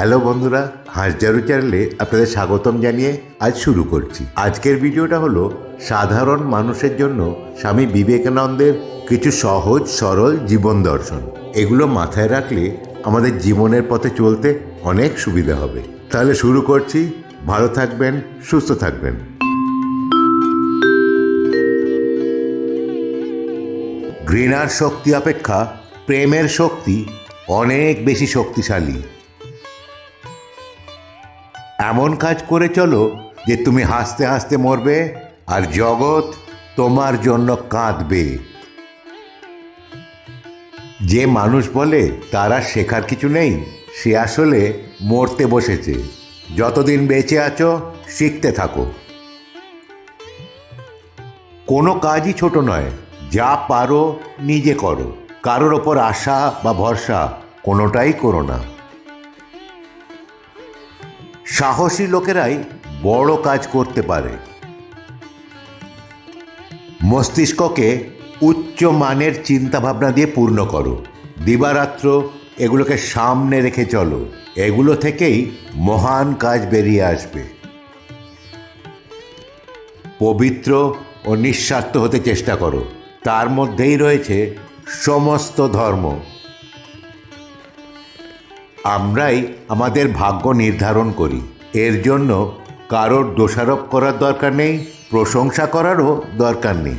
Hello বন্ধুরা হাঁসজারু চ্যানেলে আপনাদের স্বাগতম জানিয়ে আজ শুরু করছি। আজকের ভিডিওটা হলো, সাধারণ মানুষের জন্য স্বামী বিবেকানন্দের কিছু সহজ, সরল জীবন দর্শন। এগুলো মাথায় রাখলে আমাদের জীবনের পথে চলতে অনেক সুবিধা হবে। তাহলে শুরু করছি, ভালো থাকবেন, সুস্থ থাকবেন। ঘৃণার শক্তি অপেক্ষা, প্রেমের শক্তি অনেক বেশি শক্তিশালী। এমন কাজ করে চলো যে তুমি হাসতে হাসতে মরবে আর জগৎ তোমার জন্য কাঁদবে। যে মানুষ বলে তারা শেখার কিছু নেই, সে আসলে মরতে বসেছে। যতদিন বেঁচে আছো, শিখতে থাকো। কোনো কাজই ছোট নয়, যা পারো নিজে করো। কারোর ওপর আশা বা ভরসা কোনোটাই করো না। সাহসী লোকেরাই বড় কাজ করতে পারে। মস্তিষ্ককে উচ্চ মানের চিন্তাভাবনা দিয়ে পূর্ণ করো। দিবারাত্র এগুলোকে সামনে রেখে চলো। এগুলো থেকেই মহান কাজ বেরিয়ে আসবে। পবিত্র ও নিঃস্বার্থ হতে চেষ্টা করো। তার মধ্যেই রয়েছে সমস্ত ধর্ম। আমরাই আমাদের ভাগ্য নির্ধারণ করি। এর জন্য কারোর দোষারোপ করার দরকার নেই, প্রশংসা করারও দরকার নেই।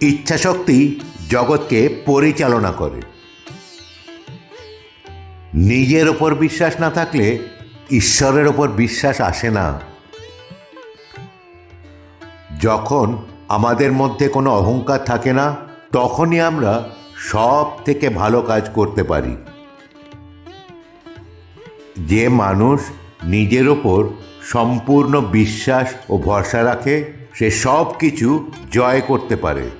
ইচ্ছাশক্তি জগৎকে পরিচালনা করে। নিজের ওপর বিশ্বাস না থাকলে ঈশ্বরের ওপর বিশ্বাস আসে না। যখন আমাদের মধ্যে কোনো অহংকার থাকে না, তখনই আমরা সব থেকে ভালো কাজ করতে পারি। যে মানুষ নিজের ওপর সম্পূর্ণ বিশ্বাস ও ভরসা রাখে, সে সব কিছু জয় করতে পারে।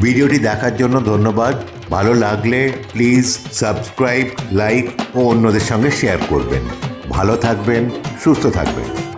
ভিডিওটি দেখার জন্য ধন্যবাদ। ভালো লাগলে প্লিজ সাবস্ক্রাইব, লাইক ও অন্যদের সঙ্গে শেয়ার করবেন। ভালো থাকবেন, সুস্থ থাকবেন।